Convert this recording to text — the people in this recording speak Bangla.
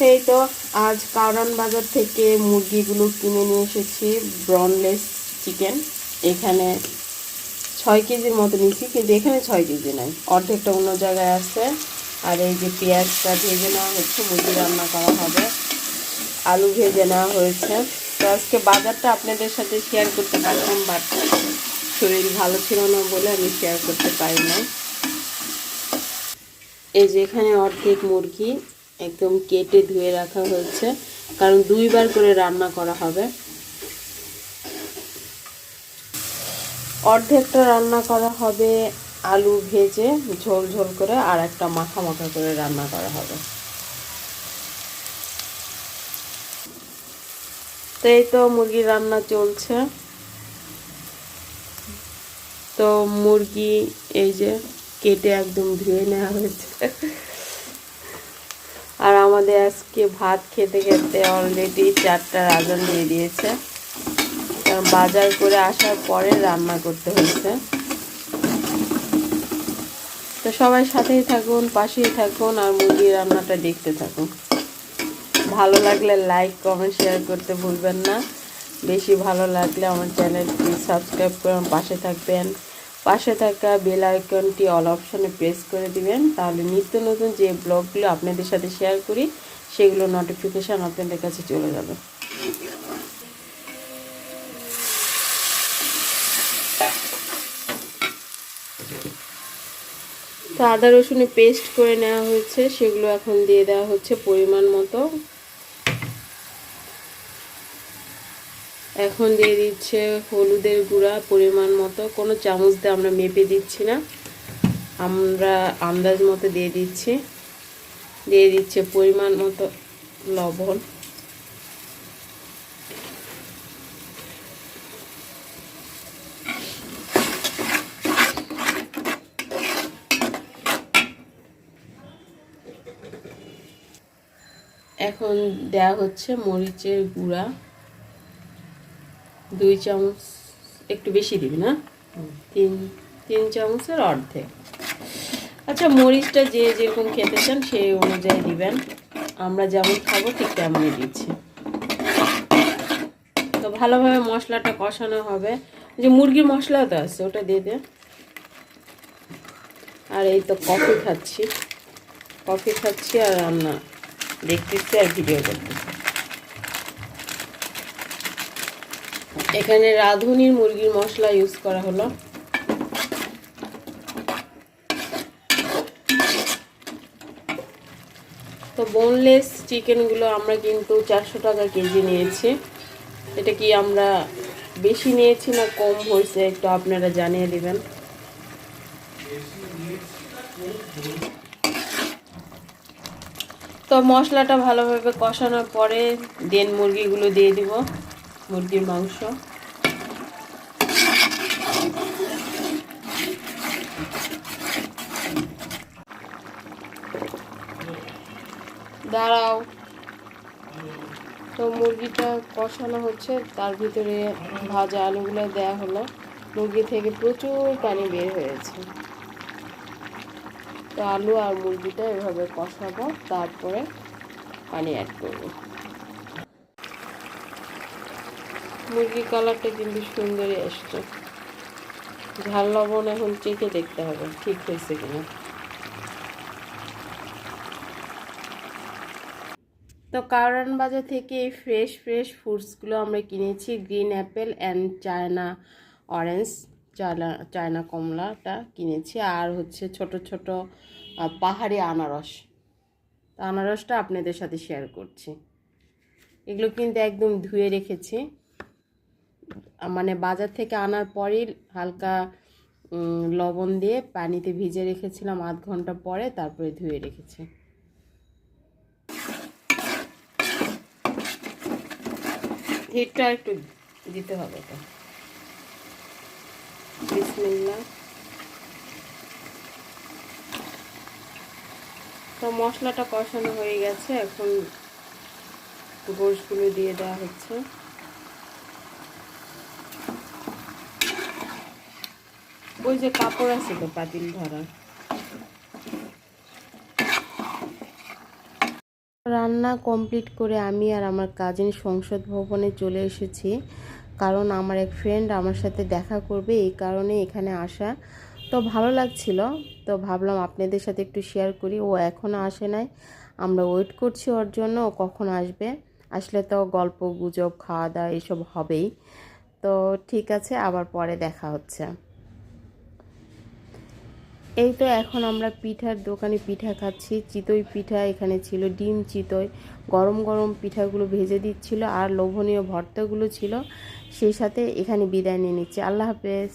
সেই তো আজ কারণ বাজার থেকে মুরগিগুলো কিনে নিয়ে এসেছি, ব্রনলেস চিকেন। এখানে ছয় কেজির মতো নিয়েছি, কিন্তু এখানে ছয় কেজি নাই। অর্ধেকটা অন্য জায়গায় আছে। আর এই যে পেঁয়াজটা ভেজে নেওয়া হচ্ছে, মুরগি রান্না করা হবে। আলু ভেজে নেওয়া হয়েছে। তো আজকে বাজারটা আপনাদের সাথে শেয়ার করতে পারলাম বাট শরীর ভালো ছিল না বলে আমি শেয়ার করতে পারি না এই যে এখানে অর্ধেক মুরগি একদম কেটে ধুয়ে রাখা হয়েছে। কারণ দুইবার করে রান্না করা হবে। অর্ধেকটা রান্না করা হবে আলু ভেজে, ঝোল ঝোল করে, আর একটা মাখা মাখা করে রান্না করা হবে। তো এই তো মুরগি রান্না চলছে। তো মুরগি এই যে কেটে একদম ধুয়ে নেওয়া হয়েছে। আর আমাদের আজকে ভাত খেতে খেতে অলরেডি চারটার রাজন দিয়ে দিয়েছে। কারণ বাজার করে আসার পরে রান্না করতে হয়েছে। তো সবাই সাথেই থাকুন, পাশেই থাকুন আর মুরগির রান্নাটা দেখতে থাকুন। ভালো লাগলে লাইক কমেন্ট শেয়ার করতে ভুলবেন না। বেশি ভালো লাগলে আমার চ্যানেলটি সাবস্ক্রাইব করে আমার পাশে থাকবেন। পাশে থাকা বেল আইকনটি অল অপশনে প্রেস করে দিবেন। তাহলে নিত্য নতুন যে ব্লগগুলো আপনাদের সাথে শেয়ার করি, সেগুলো নোটিফিকেশান আপনাদের কাছে চলে যাবে। তো আদা রসুনে পেস্ট করে নেওয়া হয়েছে, সেগুলো এখন দিয়ে দেওয়া হচ্ছে পরিমাণ মতো। এখন দিয়ে দিচ্ছে হলুদের গুঁড়া পরিমাণ মতো। কোনো চামচ দিয়ে আমরা মেপে দিচ্ছি না। আমরা আন্দাজ মতো দিয়ে দিচ্ছি। দিয়ে দিচ্ছে পরিমাণ মতো লবণ। এখন দেয়া হচ্ছে মরিচের গুঁড়া। দুই চামচ একটু বেশি দিবি না? তিন তিন চামচের অর্ধেক। আচ্ছা মরিচটা যে যেরকম খেতে চান সেই অনুযায়ী দিবেন। আমরা যেমন খাব ঠিক তেমনই দিচ্ছি। তো ভালোভাবে মশলাটা কষানো হবে। যে মুরগির মশলা তো আছে ওটা দিয়ে দে। আর এই তো কফি খাচ্ছি। কফি খাচ্ছি আর রান্না দেখতেছি আর ভিডিও করতেছি। এখানে রাঁধুনির মুরগির মশলা ইউজ করা হলো। তো বোনলেস চিকেনগুলো আমরা কিন্তু চারশো টাকা কেজি নিয়েছি। এটা কি আমরা বেশি নিয়েছি না কম হয়েছে একটু আপনারা জানিয়ে দেবেন। তো মশলাটা ভালোভাবে কষানোর পরে দেন মুরগিগুলো দিয়ে দিব। মুরগির মাংস। দাঁড়াও। তো মুরগিটা কষানো হচ্ছে, তার ভিতরে ভাজা আলুগুলো দেয়া হলো। মুরগি থেকে প্রচুর পানি বের হয়েছে। তো আলু আর মুরগিটা এভাবে কষাবো, তারপরে পানি অ্যাড করব। মুরগির কালারটা কিন্তু সুন্দরই এসছে ঝাল লবণ এখন চেখে দেখতে হবে, ঠিক হয়েছে কিনা। তো কারণ বাজার থেকে এই ফ্রেশ ফ্রেশ ফ্রুটসগুলো আমরা কিনেছি green apple and China orange China China কমলাটা কিনেছি। আর হচ্ছে ছোট ছোট পাহাড়ি আনারস। তো আনারসটা আপনাদের সাথে শেয়ার করছি। এগুলো কিন্তু একদম ধুয়ে রেখেছি। মানে বাজার থেকে আনার পরেই হালকা লবণ দিয়ে পানিতে ভিজে রেখেছিলাম আধ ঘণ্টা পরে তারপরে ধুয়ে রেখেছি। হিটটা একটু দিতে হবে তো। তো মশলাটা কষানো হয়ে গেছে, এখন গোশগুলো দিয়ে দেওয়া হচ্ছে। ওই যে কাপড় আছে তো পাতিল ধরা রান্না কমপ্লিট করে আমি আর আমার কাজিন সংসদ ভবনে চলে এসেছি। কারণ আমার এক ফ্রেন্ড আমার সাথে দেখা করবে, এই কারণে এখানে আসা। তো ভালো লাগছিল। তো ভাবলাম আপনাদের সাথে একটু শেয়ার করি। ও এখনও আসে নাই। আমরা ওয়েট করছি ওর জন্য। ও কখন আসবে? আসলে তো গল্প, গুজব খাওয়া দাওয়া এসব হবেই। তো ঠিক আছে, আবার পরে দেখা হচ্ছে। এই তো এখন আমরা পিঠার দোকানে পিঠা খাচ্ছি। চিতই পিঠা এখানে ছিল, ডিম চিতই। গরম গরম পিঠাগুলো ভেজে দিচ্ছিল আর লোভনীয় ভর্তাগুলো ছিল। সেই সাথে এখানে বিদায় নিয়ে নিচ্ছি। আল্লাহ হাফেজ।